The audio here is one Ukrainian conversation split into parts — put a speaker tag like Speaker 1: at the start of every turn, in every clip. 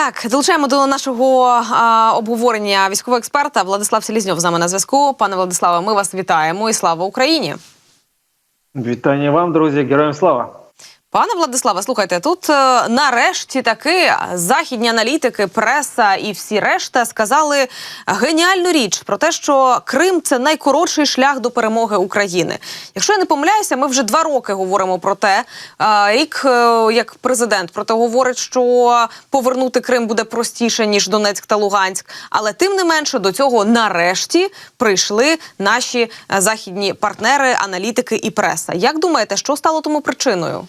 Speaker 1: Так, долучаємо до нашого а, обговорення військового експерта Владислав Селізньов з нами на зв'язку. Пане Владиславе, ми вас вітаємо і слава Україні.
Speaker 2: Вітання вам, друзі, героям слава.
Speaker 1: Пане Владиславе, слухайте, тут е, нарешті таки західні аналітики, преса і всі решта сказали геніальну річ про те, що Крим це найкоротший шлях до перемоги України. Якщо я не помиляюся, ми вже два роки говоримо про те. Е, Рік, е, як президент, про те говорить, що повернути Крим буде простіше ніж Донецьк та Луганськ. Але тим не менше до цього нарешті прийшли наші західні партнери, аналітики і преса. Як думаєте, що стало тому причиною?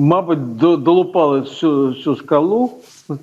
Speaker 2: Мабуть, до, долупали всю, всю скалу,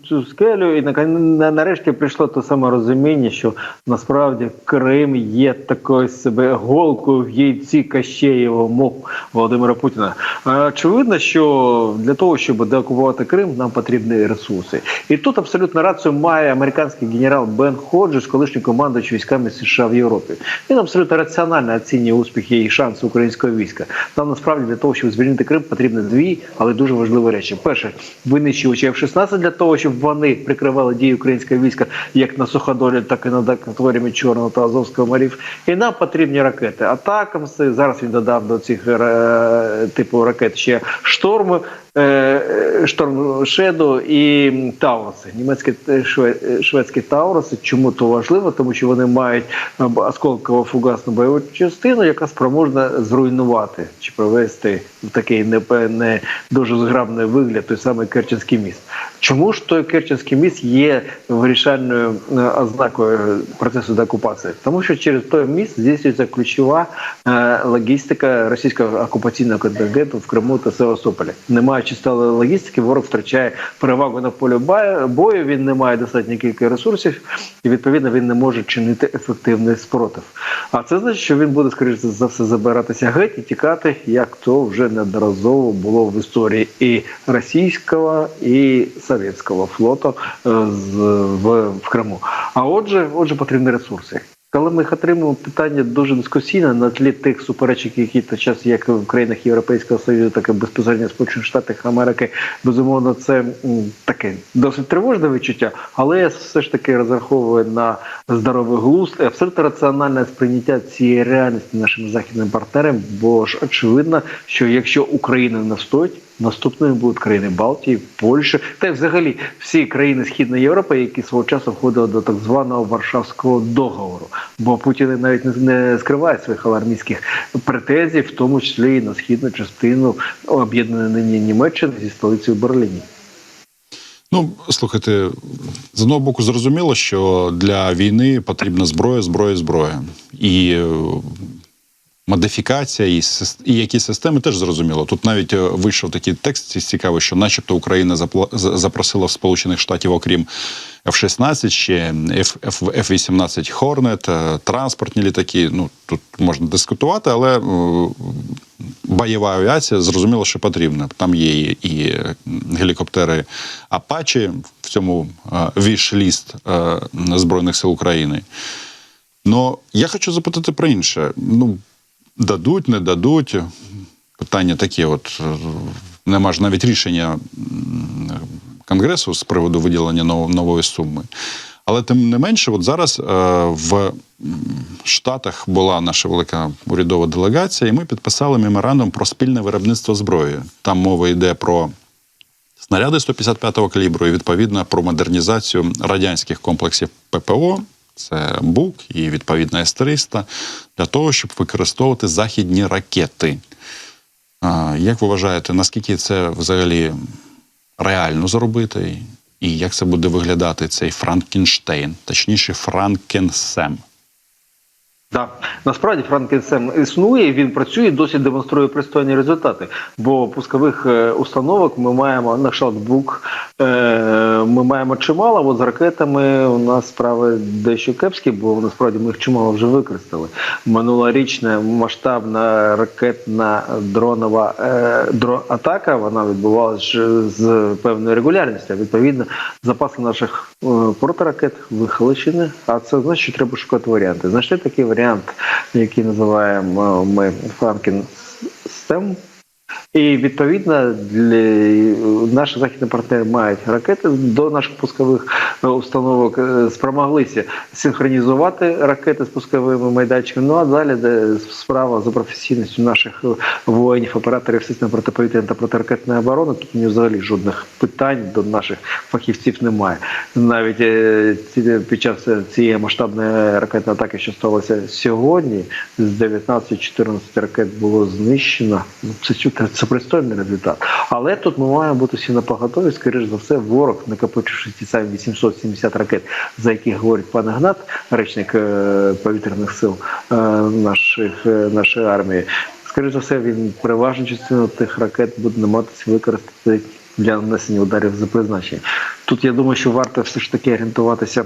Speaker 2: цю скелю, і на, на, нарешті прийшло те саме розуміння, що насправді Крим є такою себе голкою в яйці Кащеєва, мов Володимира Путіна. Очевидно, що для того, щоб деокупувати Крим, нам потрібні ресурси. І тут абсолютно рацію має американський генерал Бен Ходжес, колишній командуючий військами США в Європі. Він абсолютно раціонально оцінює успіхи і шанси українського війська. Нам насправді для того, щоб звільнити Крим, потрібні дві, але дуже важливі речі. Перше, винищувачі F-16 для того, щоб вони прикривали дії українського війська як на суходолі, так і над акваторіями Чорного та Азовського морів. І нам потрібні ракети. Атакам Зараз він додав до цих е, типу ракет ще шторми. Е, Шеду і Тауруси, німецькі е, е, шведські Тауруси. Чому то важливо? Тому що вони мають осколково фугасну бойову частину, яка спроможна зруйнувати чи провести в такий не, не дуже зграбний вигляд той самий Керченський міст. Чому ж той Керченський міст є вирішальною ознакою процесу деокупації? Тому що через той міст здійснюється ключова логістика російського окупаційного контингенту в Криму та Севастополі. Не сталої логістики, ворог втрачає перевагу на полі бою. Він не має достатньо кількості ресурсів, і відповідно він не може чинити ефективний спротив. А це значить, що він буде скоріше за все забиратися геть і тікати, як то вже неодноразово було в історії і російського, і совєтського флоту е, з в, в Криму. А отже, отже, потрібні ресурси. Коли ми отримуємо, питання дуже дискусійне на тлі тих суперечок, які та час як в країнах Європейського Союзу, так і безпосередньо Сполучених Штатах Америки, безумовно, це таке досить тривожне відчуття, але я все ж таки розраховую на здоровий глузд абсолютно раціональне сприйняття цієї реальності нашими західними партнерами, бо ж очевидно, що якщо Україна не стоїть, Наступними будуть країни Балтії, Польща та й взагалі всі країни Східної Європи, які свого часу входили до так званого Варшавського договору. Бо Путін навіть не, скриває своїх алармістських претензій, в тому числі і на східну частину об'єднаної Німеччини зі столицею Берліні.
Speaker 3: Ну, слухайте, з одного боку, зрозуміло, що для війни потрібна зброя, зброя, зброя. І модифікація, і, і які системи теж зрозуміло. Тут навіть е, вийшов такий текст цікавий, що, начебто, Україна запросила в Сполучених Штатів, окрім F-16, ще F- F- F-18 Hornet, е, транспортні літаки. Ну, тут можна дискутувати, але е, бойова авіація зрозуміло, що потрібна. Там є і, гелікоптери Апачі в цьому віш-ліст е, Збройних сил України. Ну, я хочу запитати про інше. Ну, дадуть, не дадуть. Питання таке: от нема ж навіть рішення Конгресу з приводу виділення нової суми. Але тим не менше, от зараз е, в Штатах була наша велика урядова делегація, і ми підписали меморандум про спільне виробництво зброї. Там мова йде про снаряди 155-го калібру і відповідно про модернізацію радянських комплексів ППО. Це БУК і відповідно С-300, для того, щоб використовувати західні ракети. Як ви вважаєте, наскільки це взагалі реально зробити? І як це буде виглядати цей Франкенштейн, точніше, Франкенсем?
Speaker 2: Да. Насправді Франкенсем існує, він працює, досі демонструє пристойні результати. Бо пускових е, установок ми маємо на шалдбук, е, ми маємо чимало. От з ракетами у нас справи дещо кепські, бо насправді ми їх чимало вже використали. Минулорічна масштабна ракетна дронова е, дро, атака вона відбувалася з певною регулярністю. Відповідно, запаси наших протиракет вихолощені, а це значить, що треба шукати варіанти. Знайшли такий варіант, який називаємо ми Франкен Стем. І відповідно для наші західні партнери мають ракети до наших пускових е, установок, е, спромоглися синхронізувати ракети з пусковими майданчиками. Ну а далі де справа за професійністю наших е, воїнів, операторів систем протиповітряної та протиракетної оборони. Тут ні взагалі жодних питань до наших фахівців немає. Навіть під час цієї масштабної ракетної атаки, що сталося сьогодні, з 19-14 ракет було знищено. Це це пристойний результат. Але тут ми маємо бути всі на поготові. Скоріш за все, ворог, накопичивши ті самі 870 ракет, за які говорить пан Гнат, речник е, повітряних сил е, наших, е, нашої армії. Скоріш за все, він переважну частину тих ракет буде намагатися використати для нанесення ударів за призначенням. Тут я думаю, що варто все ж таки орієнтуватися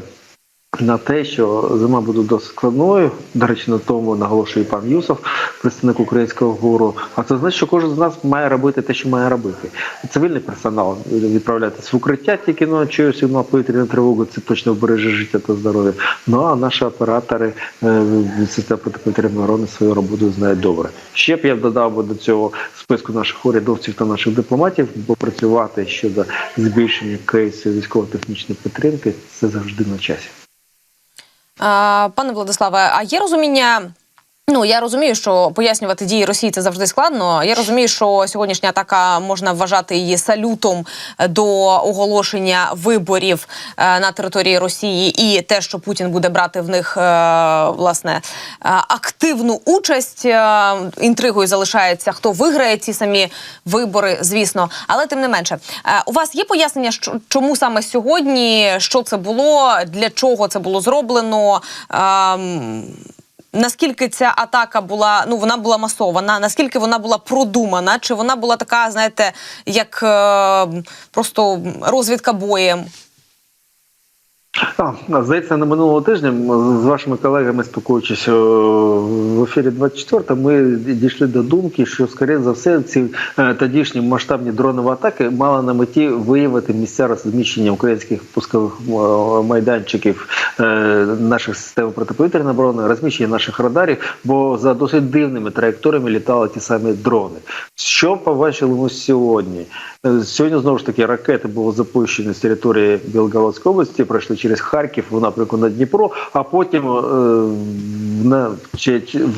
Speaker 2: на те, що зима буде досить складною. До речі, на тому наголошує пан Юсов, представник українського гуру. А це значить, що кожен з нас має робити те, що має робити. Цивільний персонал відправлятися в укриття тільки ночою сигнал повітряної тривоги, це точно вбереже життя та здоров'я. Ну а наші оператори е, системи протиповітряної оборони свою роботу знають добре. Ще б я додав би до цього списку наших урядовців та наших дипломатів, бо працювати щодо збільшення кейсів військово-технічної підтримки це завжди на часі.
Speaker 1: Пане Владиславе, а є розуміння? Ну я розумію, що пояснювати дії Росії це завжди складно. Я розумію, що сьогоднішня атака можна вважати її салютом до оголошення виборів е, на території Росії, і те, що Путін буде брати в них е, власне е, активну участь. Інтригою залишається, хто виграє ці самі вибори, звісно. Але тим не менше, у вас є пояснення, чому саме сьогодні, що це було, для чого це було зроблено? Наскільки ця атака була, ну вона була масована, наскільки вона була продумана, чи вона була така, знаєте, як е, просто розвідка боєм?
Speaker 2: А, здається, на минулого тижня з вашими колегами, спілкуючись в ефірі 24, ми дійшли до думки, що скоріше за все ці е, тодішні масштабні дронові атаки мали на меті виявити місця розміщення українських пускових е, майданчиків е, наших систем протиповітряної оборони, розміщення наших радарів, бо за досить дивними траєкторіями літали ті самі дрони. Що побачили ми сьогодні? Сьогодні знову ж таки ракети були запущені з території Білгородської області, пройшли через Харків в напрямку на Дніпро, а потім е, на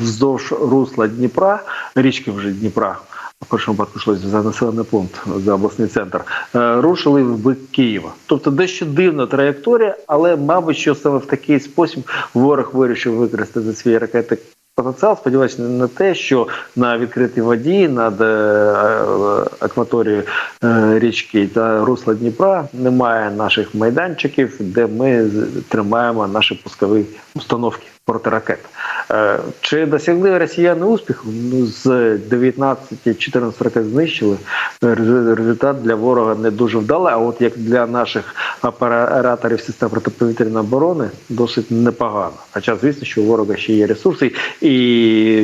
Speaker 2: вздовж русла Дніпра, річки вже Дніпра. В першому випадку йшлося за населений пункт за обласний центр. е, Рушили в бік Києва. Тобто дещо дивна траєкторія, але мабуть, що саме в такий спосіб ворог вирішив використати свої ракети потенціал, сподіваюся, на те, що на відкритій воді над е, е, акваторією е, річки та русла Дніпра немає наших майданчиків, де ми тримаємо наші пускові установки протиракет. Е, Чи досягли росіяни успіху? Ну, з 19-14 ракет знищили. Результат для ворога не дуже вдалий, а от як для наших операторів систем протиповітряної оборони досить непогано. Хоча, звісно, що у ворога ще є ресурси, і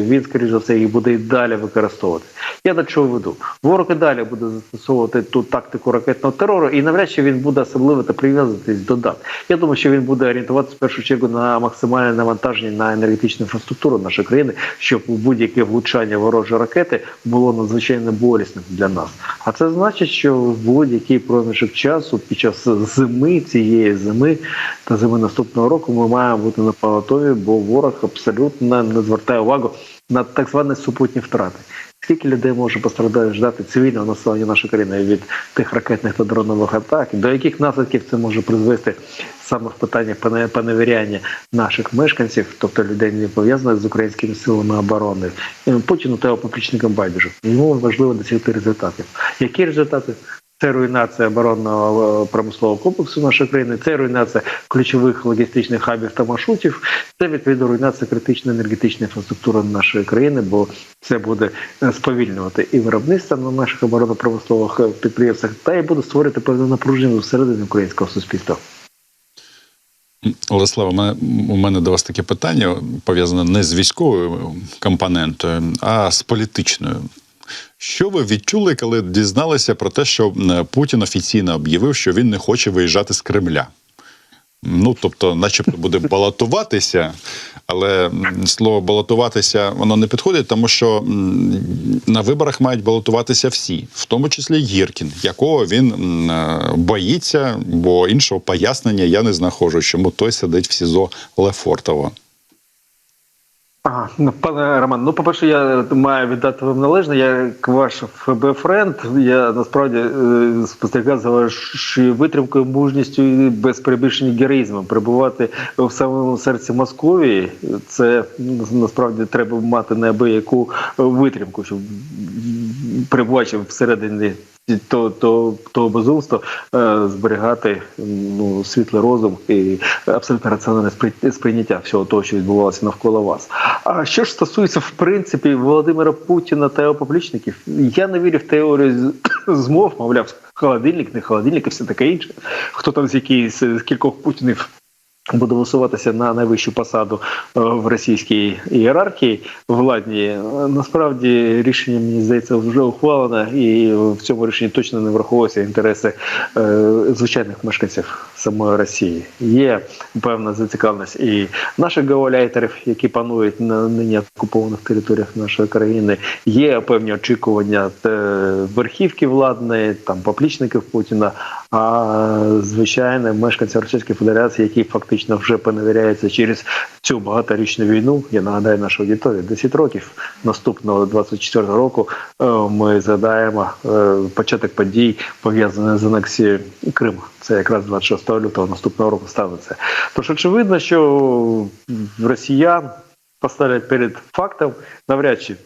Speaker 2: він, скоріш за все, їх буде і далі використовувати. Я до чого веду? Ворог і далі буде застосовувати ту тактику ракетного терору, і навряд чи він буде особливо та прив'язуватись до дат. Я думаю, що він буде орієнтуватися в першу чергу на максимальне навантаження на енергетичну інфраструктуру нашої країни, щоб будь-яке влучання ворожої ракети було надзвичайно болісним для нас. А це значить, що в будь-який проміжок часу під час зими цієї зими та зими наступного року ми маємо бути на поготові, бо ворог абсолютно не звертає увагу на так звані супутні втрати. Скільки людей може постраждати цивільного населення нашої країни від тих ракетних та дронових атак? До яких наслідків це може призвести саме в питаннях поневіряння наших мешканців, тобто людей не пов'язаних з українськими силами оборони? Е, Путіну та його поплічникам байдуже. Йому важливо досягти результатів. Які результати? Це руйнація оборонного е, промислового комплексу нашої країни, це руйнація ключових логістичних хабів та маршрутів, це відповідно руйнація критичної енергетичної інфраструктури нашої країни, бо це буде е, сповільнювати і виробництво на наших оборонно-промислових е, підприємствах, та й буде створити певне напруження всередині українського суспільства.
Speaker 3: Олеслава, у мене- у мене до вас таке питання пов'язане не з військовою компонентою, а з політичною. Що ви відчули, коли дізналися про те, що е, Путін офіційно об'явив, що він не хоче виїжджати з Кремля? Ну, тобто, начебто буде балотуватися, але слово балотуватися воно не підходить, тому що на виборах мають балотуватися всі, в тому числі Гіркін, якого він е, боїться, бо іншого пояснення я не знаходжу, чому той сидить в СІЗО Лефортово.
Speaker 2: Ага, ну, пане Роман, ну по-перше, я маю віддати вам належне. Я ваш ФБ-френд. Я насправді е, спостерігав за вашою витримкою, мужністю і без перебільшення героїзмом. Перебувати в самому серці Московії. Це ну, насправді треба мати неабияку витримку, щоб перебуваючи всередині то, то, того безумства, е, зберігати ну, світлий розум і абсолютно раціональне спри- сприйняття всього того, що відбувалося навколо вас. А що ж стосується в принципі Володимира Путіна та його поплічників, я не вірю в теорію змов, мовляв, холодильник, не холодильник і все таке інше. Хто там з яких з кількох путінів буде висуватися на найвищу посаду е, в російській ієрархії владній. Е, Насправді рішення мені здається вже ухвалене, і в цьому рішенні точно не враховуються інтереси е, звичайних мешканців самої Росії. Є певна зацікавленість і наших гауляйтерів, які панують на нині окупованих територіях нашої країни. Є певні очікування верхівки владної, там поплічників Путіна. А звичайно, мешканці Російської Федерації, які фактично вже поневіряються через цю багаторічну війну. Я нагадаю нашу аудиторію, 10 років наступного 24 року е, ми згадаємо е, початок подій пов'язаних з анексією Криму. Це якраз 26 лютого наступного року станеться. Тож очевидно, що росіян поставлять перед фактом навряд чи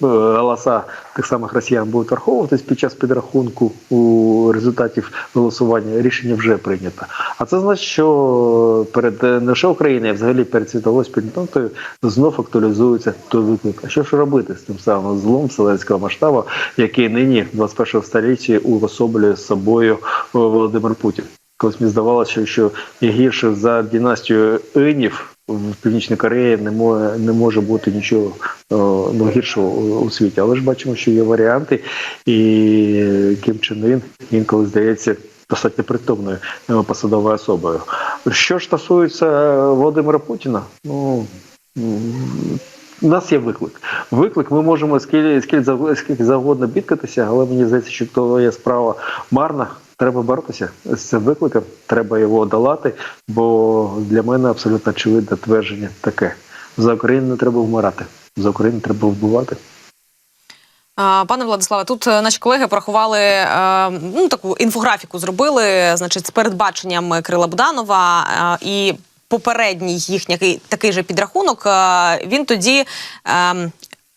Speaker 2: голоса тих самих росіян будуть враховуватись під час підрахунку у результатів голосування. Рішення вже прийнято. А це значить, що перед е, не лише Україною, а взагалі перед світовою спільнотою знов актуалізується той виклик. А що ж робити з тим самим злом вселенського масштабу, який нині в 21 столітті уособлює собою е, Володимир Путін? Колись мені здавалося, що гірше за династію Енів в Північній Кореї не може, не може бути нічого е, ну, гіршого у, світі. Але ж бачимо, що є варіанти, і Кім Чен Ін інколи здається достатньо притомною посадовою особою. Що ж стосується Володимира Путіна, ну. у нас є виклик. Виклик ми можемо скільки, скільки завгодно бідкатися, але мені здається, що то є справа марна. Треба боротися з цим викликом, треба його долати, бо для мене абсолютно очевидне твердження таке: за Україну не треба вмирати, за Україну треба вбивати.
Speaker 1: Пане Владиславе, тут е, наші колеги порахували е, ну таку інфографіку. Зробили, значить, з передбаченням Крила Буданова е, і попередній їхній такий же підрахунок. він тоді.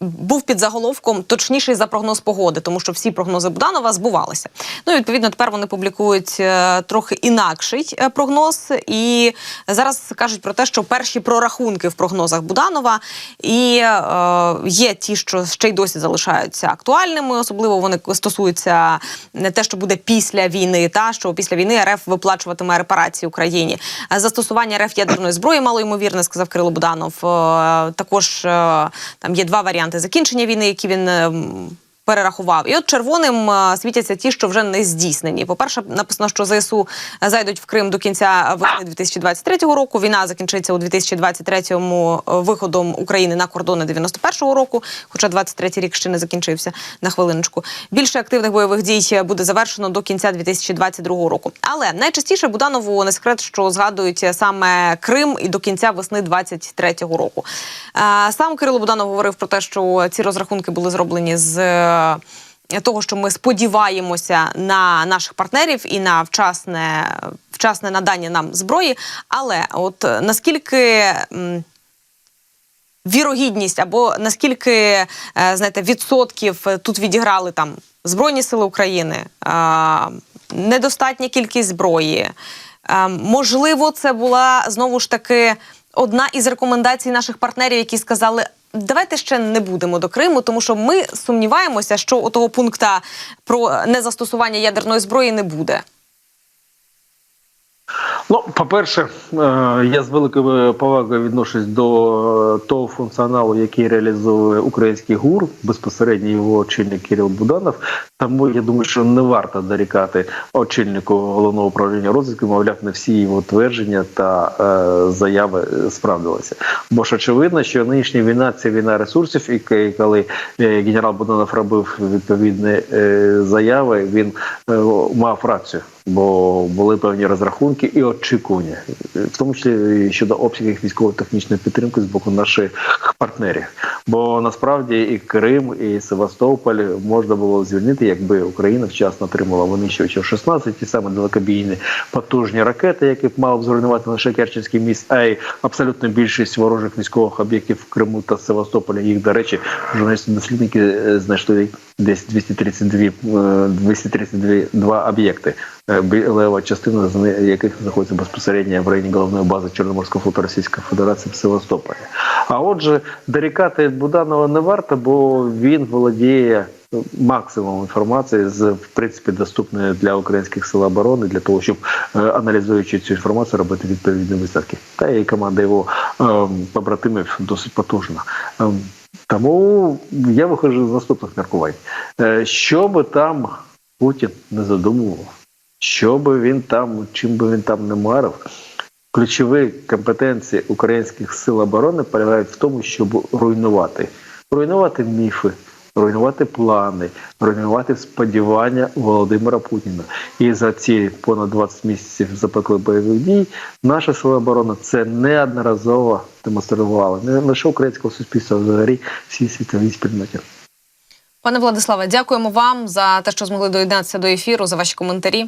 Speaker 1: Е, був під заголовком точніший за прогноз погоди, тому що всі прогнози Буданова збувалися. Ну і відповідно тепер вони публікують е, трохи інакший е, прогноз. І зараз кажуть про те, що перші прорахунки в прогнозах Буданова і е, є ті, що ще й досі залишаються актуальними. Особливо вони стосуються не те, що буде після війни, та що після війни РФ виплачуватиме репарації Україні. Е, Застосування РФ ядерної зброї малоймовірне, сказав Кирило Буданов. Е, Також е, там є два варіанти закінчення війни, які він. Е, Перерахував і от червоним е, світяться ті, що вже не здійснені. По перше, написано, що ЗСУ зайдуть в Крим до кінця весни 2023 року. Війна закінчиться у 2023-му виходом України на кордони 91-го року. Хоча 23-й рік ще не закінчився на хвилиночку. Більше активних бойових дій буде завершено до кінця 2022 року. Але найчастіше Буданову не секрет, що згадують саме Крим і до кінця весни 23-го року. Е, Сам Кирило Буданов говорив про те, що ці розрахунки були зроблені з. Е, Того, що ми сподіваємося на наших партнерів і на вчасне, вчасне надання нам зброї. Але от е, наскільки вірогідність або наскільки е, знаєте, відсотків тут відіграли там Збройні Сили України, недостатня кількість зброї. Можливо, це була знову ж таки одна із рекомендацій наших партнерів, які сказали. Давайте ще не будемо до Криму, тому що ми сумніваємося, що у того пункта про незастосування ядерної зброї не буде.
Speaker 2: Ну, по-перше, е, я з великою повагою відношусь до е, того функціоналу, який реалізує український ГУР, безпосередньо його очільник Кирил Буданов. Тому я думаю, що не варто дорікати очільнику головного управління розвідки, мовляв, не всі його твердження та е, заяви справдилися. Бо ж очевидно, що нинішня війна це війна ресурсів, і коли е, генерал Буданов робив відповідні е, заяви, він е, мав рацію. Бо були певні розрахунки і очікування, в тому числі щодо обсягів військово-технічної підтримки з боку наших партнерів. Бо насправді і Крим, і Севастополь можна було звільнити, якби Україна вчасно отримала винищувачів 16, ті самі далекобійні потужні ракети, які б мали б зруйнувати лише Керченський міст, а й абсолютно більшість ворожих військових об'єктів в Криму та Севастополі. Їх, до речі, журналісти-дослідники е, знайшли десь 232, е, 232 об'єкти. Е, Лева частина з яких знаходиться безпосередньо в районі головної бази Чорноморського флоту Російської Федерації в Севастополі. А отже, дорікати Буданова не варто, бо він володіє е, максимум інформації з в принципі доступної для українських сил оборони для того, щоб е, аналізуючи цю інформацію, робити відповідні висновки. Та і команда його е, побратимів досить потужна. Е, тому я виходжу з наступних міркувань. Е, Що би там Путін не задумував, що би він там, чим би він там не марив, ключові компетенції українських сил оборони полягають в тому, щоб руйнувати, руйнувати міфи. Руйнувати плани, руйнувати сподівання Володимира Путіна. І за ці понад 20 місяців запеклих бойових дій наша сила оборони це неодноразово демонструвала. Не лише українського суспільства, а взагалі всій світовій спільноті.
Speaker 1: Пане Владиславе, дякуємо вам за те, що змогли доєднатися до ефіру, за ваші коментарі.